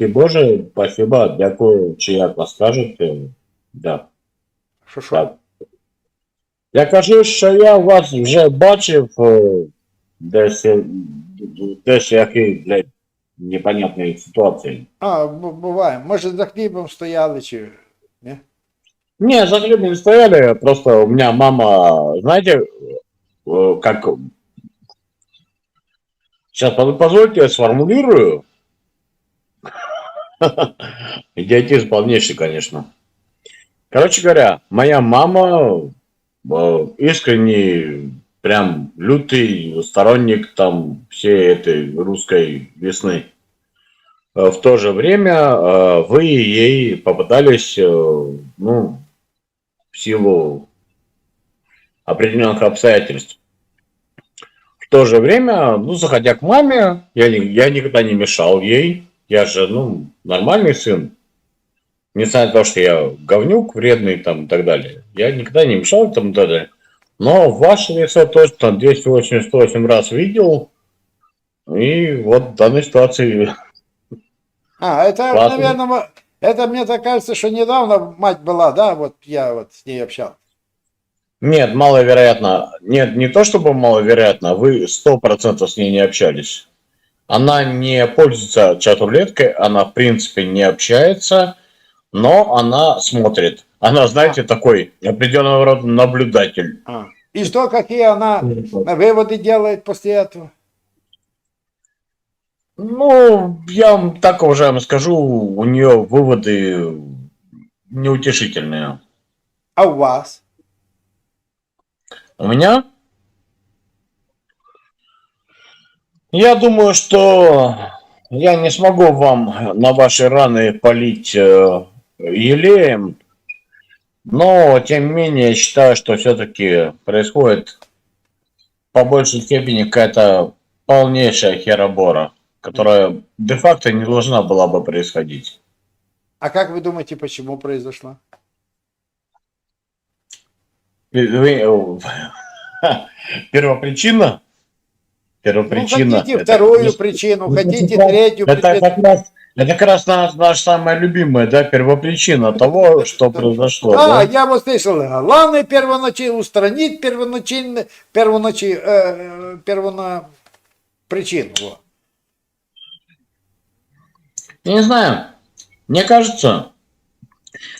прости Боже, спасибо, дякую, чи як вас кажуть. е, Да. Що що? Так. Я кажу, що я вас вже бачив е, десь, е, десь який, блядь, непонятної ситуації. А, бу- буває. Може за хлібом стояли чи. Ні? Не, за хлеб не стояли, просто у меня мама, знаете, э, как... Сейчас, позвольте, я сформулирую. Идиотизм полнейший, конечно. Короче говоря, моя мама э, искренний, прям лютый сторонник там всей этой русской весны. Э, В то же время э, вы ей попытались, ну, в силу определенных обстоятельств. В то же время, ну, заходя к маме, я, я никогда не мешал ей. Я же, ну, нормальный сын. Несмотря на то, что я говнюк, вредный там и так далее. Я никогда не мешал там и так далее. Но ваше лицо точно 288 раз видел. И вот в данной ситуации А, это, Ладно. наверное, это мне так кажется, что недавно мать была, да, вот я вот с ней общался. Нет, маловероятно. Нет, не то чтобы маловероятно, вы сто процентов с ней не общались. Она не пользуется чат-рулеткой, она в принципе не общается, но она смотрит. Она, знаете, такой определенного рода наблюдатель. А. И что, какие она выводы делает после этого? Ну, я вам так, уважаемый, скажу, у нее выводы неутешительные. А у вас? У меня? Я думаю, что я не смогу вам на ваши раны полить э, елеем, но тем не менее я считаю, что все-таки происходит по большей степени какая-то полнейшая херобора, которая де-факто не должна была бы происходить. А как вы думаете, почему произошло? Вы- вы- Первопричина? Ну, хотите это- вторую причину, хотите третью Это причину. как раз, это как раз наш- наша самая любимая, да, первопричина того, что произошло. А, да? я вот слышал, главное первоначально устранить первоначально, первоначи, э, первона причину. Я не знаю. Мне кажется,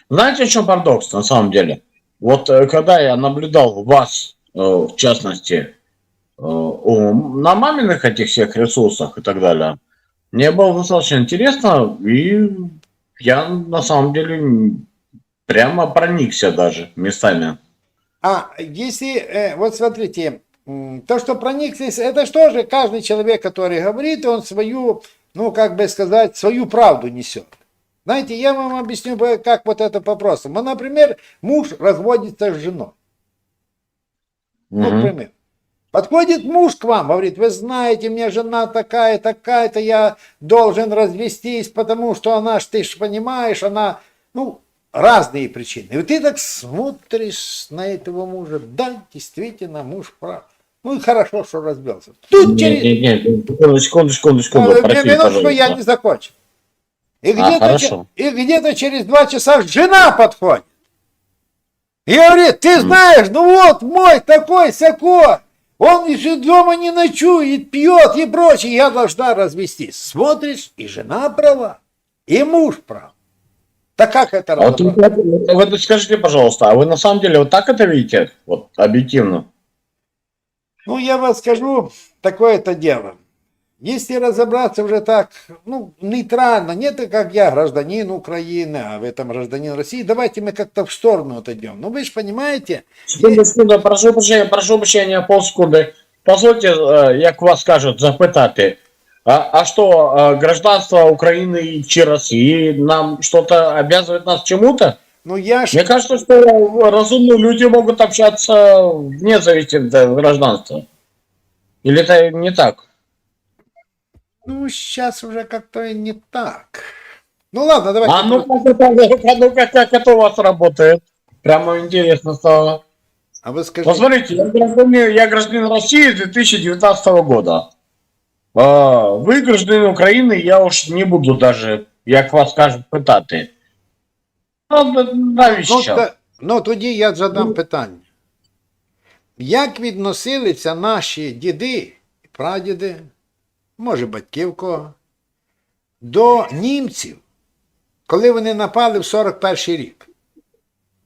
знаете, в чем парадокс на самом деле? Вот э, когда я наблюдал вас, э, в частности, э, у- на маминых этих всех ресурсах и так далее, мне было достаточно интересно, и я на самом деле прямо проникся даже местами. А если, э, вот смотрите, то, что прониклись, это что же каждый человек, который говорит, он свою, ну, как бы сказать, свою правду несет. Знаете, я вам объясню, как вот это по вопросам. Ну, например, муж разводится с женой. Ну, например. Подходит муж к вам, говорит, вы знаете, у меня жена такая, такая-то, я должен развестись, потому что она, ж, ты ж понимаешь, она, ну, разные причины. И вот ты так смотришь на этого мужа, да, действительно, муж прав. Ну и хорошо, что развелся. Тут через... Нет, нет, нет, секунду, секунду, секунду, А, простите, минуточку, я не закончил. И А, где-то, че- и где-то через два часа жена подходит. И говорит, ты знаешь, ну вот мой такой сякой, он еще дома не ночует, пьет и прочее, я должна развестись. Смотришь, и жена права, и муж прав. Так как это А вот вы скажите, пожалуйста, а вы на самом деле вот так это видите? Вот объективно? Ну, я вам скажу, такое-то дело. Если разобраться уже так, ну, нейтрально, не так, как я гражданин Украины, а вы там гражданин России, давайте мы как-то в сторону отойдем. Ну, вы же понимаете, Секунду, прошу прощения, прошу прощения, полсекунди. Позвольте, е, як вас кажуть, запитати. А, а что, е, гражданство Украины чи России нам что-то обязывает нас чему-то? ну я ж, Мне кажется, что разумные люди могут общаться вне зависимости от гражданства. Или это не так? ну, сейчас уже как-то и не так. Ну, ладно, давайте. А ну как это, а ну как, как это у вас работает? Прямо интересно стало. А вы скажите, Посмотрите, я гражданин, я гражданин России с 2019 года. А, Вы гражданин Украины, я уж не буду даже як вас кажуть, питати. Ну, д- Ну, навіщо? та, ну тоді я задам питання. Як відносилися наші діди і прадіди, може батьки в кого, до німців, коли вони напали в 41 рік?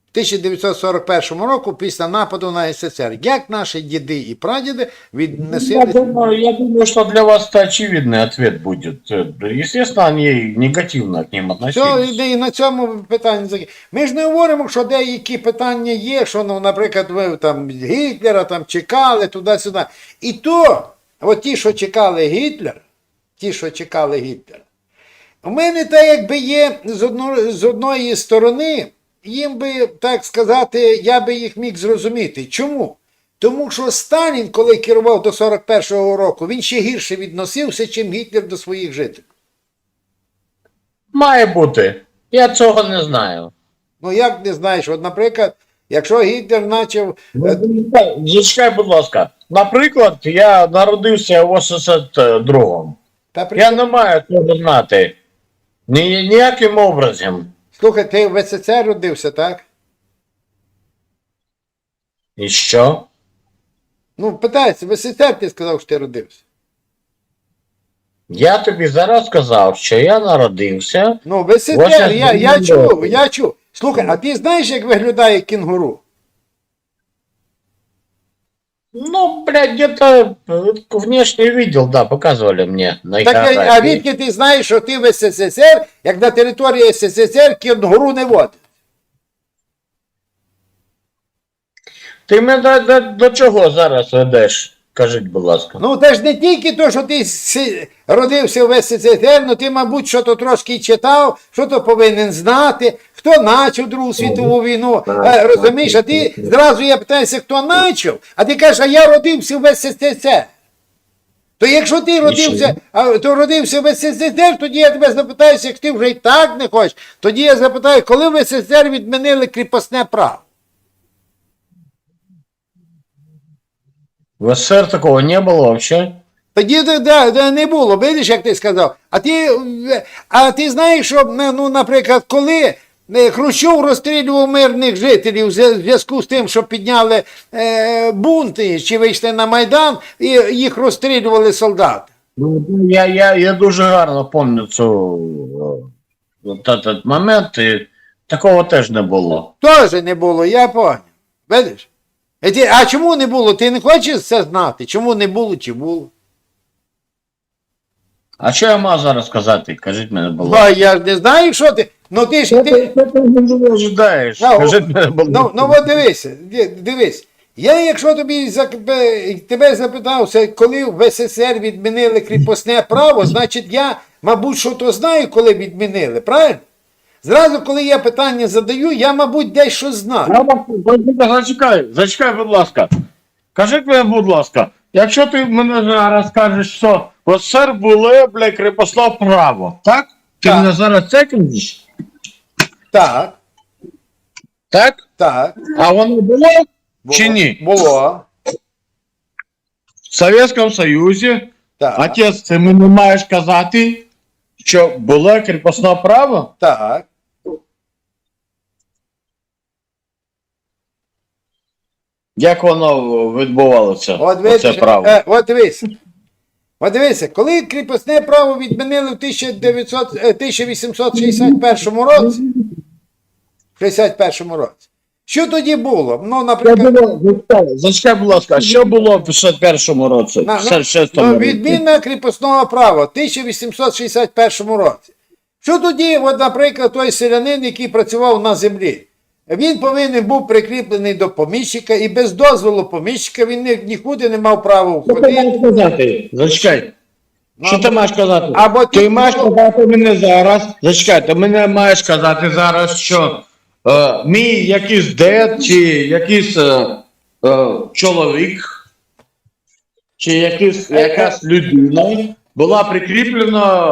В 1941 року після нападу на СССР. Як наші діди і прадіди Я відносилися? думаю, я думаю, что для вас это очевидный ответ будет. Э, Естественно, они негативно к ним Все, относились. і на цьому питання закінчено. Ми ж не говоримо, що деякі питання є, що, ну, наприклад, ви там Гітлера там чекали туди-сюди. І то, от ті, що чекали Гітлера, ті, що чекали Гітлера, у мене так якби є з, одно, з одної сторони, їм би, так сказати, я би їх міг зрозуміти. Чому? Тому що Сталін, коли керував до 41-го року, він ще гірше відносився, чим Гітлер до своїх жителів. Має бути. Я цього не знаю. Ну як не знаєш, от, наприклад, якщо Гітлер почав. е, Зачекай, будь ласка. Наприклад, я народився в 82-му. Та при... Я не маю цього знати. Ні, ніяким образом. Слухай, ти в СССР родився, так? І що? Ну, питається, в СССР ти сказав, що ти родився. Я тобі зараз сказав, що я народився. Ну, в СССР, я я, я чув, я чув. Слухай, а ти знаєш, як виглядає кінгуру? Ну, блядь, где-то э, внешне видел, да, показывали мне на Так, а- а фотографии. відки ти знаєш, що ти в СССР, як на території СССР кінгуру не водить? Ти мене до, до, до чого зараз ведеш? Кажіть, будь ласка. Ну, це ж не тільки то, що ти си- родився в СССР, ну ти, мабуть, що то трошки читав, що то повинен знати, хто почав Другу світову війну. Е, розумієш, а ти зразу я питаюся, хто почав, а ти кажеш, а я родився в СССР. То якщо ти родився, а, то родився в СССР, тоді я тебе запитаюся, як ти вже і так не хочеш, тоді я запитаю, коли в СССР відмінили кріпосне право? В СССР такого не было вообще. Тоді да, да, да, не було, видиш, як ти сказав. А ти, е, а ти знаєш, що, ну, наприклад, коли Хрущов розстрілював мирних жителів в зв'язку з тим, що підняли е, бунти чи вийшли на Майдан, і їх розстрілювали солдати. Ну, Я, я, я дуже гарно пам'ятаю е, этот момент, і такого теж не було. Теж не було, я поняв. Видиш? Ти, а чому не було? Ти не хочеш це знати? Чому не було чи було? А що я мав зараз сказати? Кажіть мене, будь Ну, я ж не знаю, що ти. Ну ти ж ти. ожидаєш? Ну, Ну, ну от дивися, дивись. Я, якщо тобі тебе запитався, коли в СССР відмінили кріпосне право, значить я, мабуть, що то знаю, коли відмінили, правильно? Зразу, коли я питання задаю, я, мабуть, дещо знаю. Зачекай, зачекай, будь ласка. Кажіть мені, будь ласка, якщо ти мене зараз скажеш, що в СССР було, бля, крепосно право, так? Ти мене зараз це кажеш? Так, Так? так. А воно було Було. чи ні? Було. В Совєтському Союзі Так, Отець, ти мені маєш казати, що було кріпосне право? так. Як воно відбувалося? От Оце видиш, право. е, от дивись. От дивися, коли кріпосне право відмінили в 1900, е, 1861 році, в 61 році, що тоді було? Ну, наприклад, було, зачекай, зачекай, будь ласка, що було в 61-му році? на- В 66-му ну, відміна кріпосного права в 1861 році. Що тоді, от, наприклад, той селянин, який працював на землі, він повинен був прикріплений до поміщика, і без дозволу поміщика він ні- нікуди не мав права Що ти входити. маєш казати? Зачекай. Що ти маєш казати? Або ти- ти маєш казати мені зараз. Зачекай, ти мене маєш казати зараз, що е, мій якийсь дед, чи якийсь е, е, чоловік, чи якийсь, якась людина була прикріплена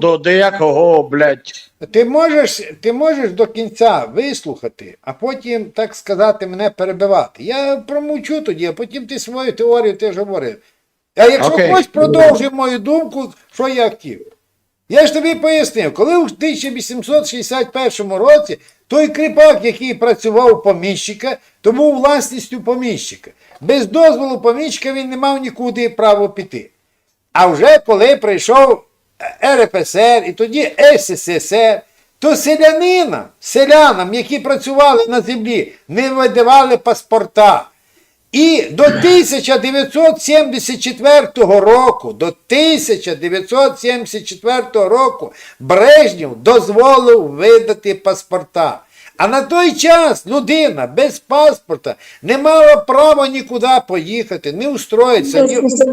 до деякого, блядь, Ти можеш, ти можеш до кінця вислухати, а потім, так сказати, мене перебивати. Я промовчу тоді, а потім ти свою теорію теж говорив. А якщо Окей. хочеш, продовжуй мою думку, що я хотів. Я ж тобі пояснив, коли в 1861 році той кріпак, який працював у поміщика, тому власністю поміщика. Без дозволу поміщика він не мав нікуди права піти. А вже коли прийшов РПСР і тоді СССР, то селянинам, селянам, які працювали на землі, не видавали паспорта. І до 1974 року, до 1974 року Брежнєв дозволив видати паспорта. А на той час людина без паспорта не мала права нікуди поїхати, не устроїтися. Ні... Никто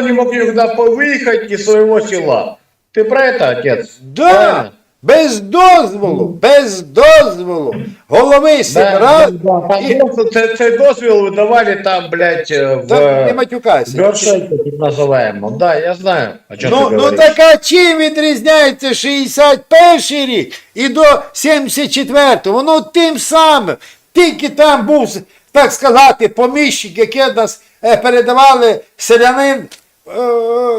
не мог никуда выехать из своего села. Ты про это, отец? Да, Правильно? без дозволу, без дозволу голови Да, сільрад. да, там і- просто це- Цей дозвіл видавали там, блядь, э, в Та не матюкайся. Бершеке, так называемом. Да, я знаю, о чем Ну, ты ну говоришь. так а чим відрізняється 61 рік і до 74-го? Воно тим самим. Тільки там був, так сказати, поміщик, який нас е, передавали селянин, е,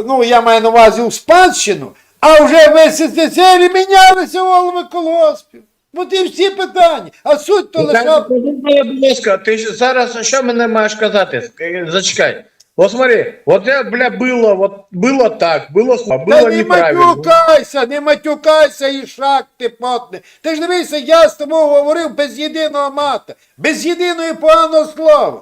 ну я маю на увазі у спадщину, а вже в СССР мінялися голови колгоспів. От і всі питання. А суть то Ну, лише. так, скажи мені, будь ласка, ти ж зараз що мене маєш казати? Ск- Зачекай. Вот смотри, вот я, бля, было, вот было так, было, слабо, Та было не неправильно. матюкайся, не матюкайся і шаг ти потне. Ти ж дивися, я з тобою говорив без єдиного мата, без єдиного поганого слова.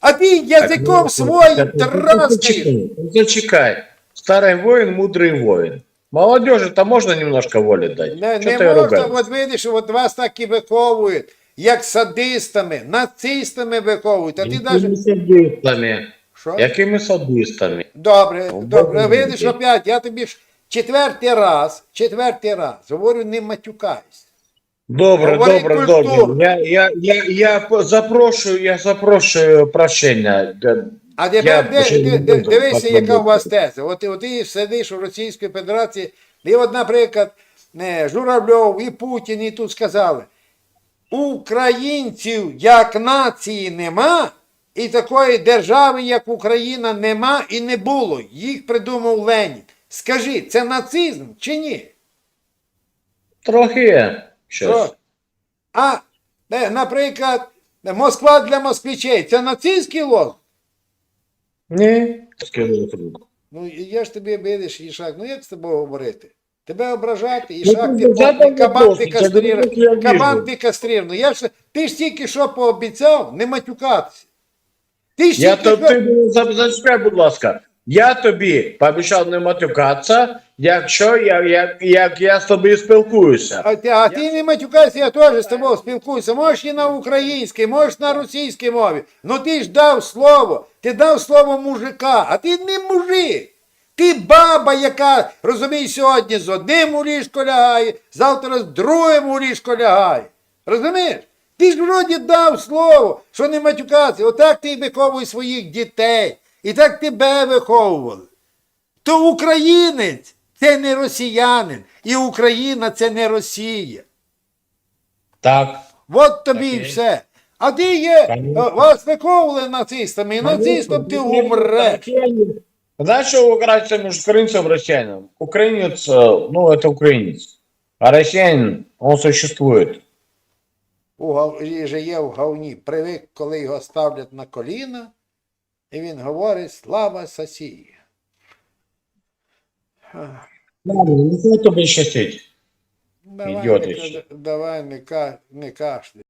А ти язиком своїм траскаєш. Зачекай, зачекай. Старый воин, мудрый воин. Молодежи-то можно немножко воли дать? Не, Чё не можна, от видиш, от вас так і виховують, як садистами, нацистами виховують. А ти Якими навіть. садистами? Що? Якими садистами? Добре, Ну, добре. добре. Видиш опять, я тобі ж четвертий раз, четвертий раз говорю, не матюкайся. Добре, Говори добре, культурно. добре. Я, я, я, я запрошую, я запрошую прощення. Де- А Я тепер де, більше де, де, дивися, яка у вас теза. От, от ти сидиш у Російській Федерації, і от, наприклад, не, Журавльов і Путін і тут сказали, українців як нації нема, і такої держави, як Україна, нема і не було. Їх придумав Ленін. Скажи, це нацизм чи ні? Трохи щось. А, е, наприклад, Москва для москвичей це нацистський лозунг? Ні. Ну, я ж тобі видиш, Ішак, ну як з тобою говорити? Тебе ображати, Ну, Ішак, ти ну, кабан ти я. Кабан ти кастрирований. Я ж, ти ж тільки що пообіцяв не матюкатися. Ти ж Я тільки то, що... ти за- зачекай, будь ласка. Я тобі пообіцяв не матюкатися, якщо я, як, як я з тобою спілкуюся. А, ти, а ти не матюкайся, я теж з тобою спілкуюся. Можеш і на українській, можеш на російській мові. Ну ти ж дав слово, ти дав слово мужика, а ти не мужик. Ти баба, яка, розумієш, сьогодні з одним у ліжко лягає, завтра з другим у ліжко лягає. Розумієш? Ти ж вроді дав слово, що не матюкатися. Отак ти виховуй своїх дітей. І так тебе виховували. То українець це не росіянин, і Україна це не Росія. Так. От тобі і все. А ти є, Конечно. е, вас виховували нацистами, і нацистом ти умреш. Знаешь, что разница между украинцем и россиянином? Украинец, э, ну, это украинец. А россиянин, он существует. У же є в говні. Привик, коли його ставлять на коліна, і він говорить слава Сасії. Ладно, не тобі щастить. Давай, не, давай не, не кашляй.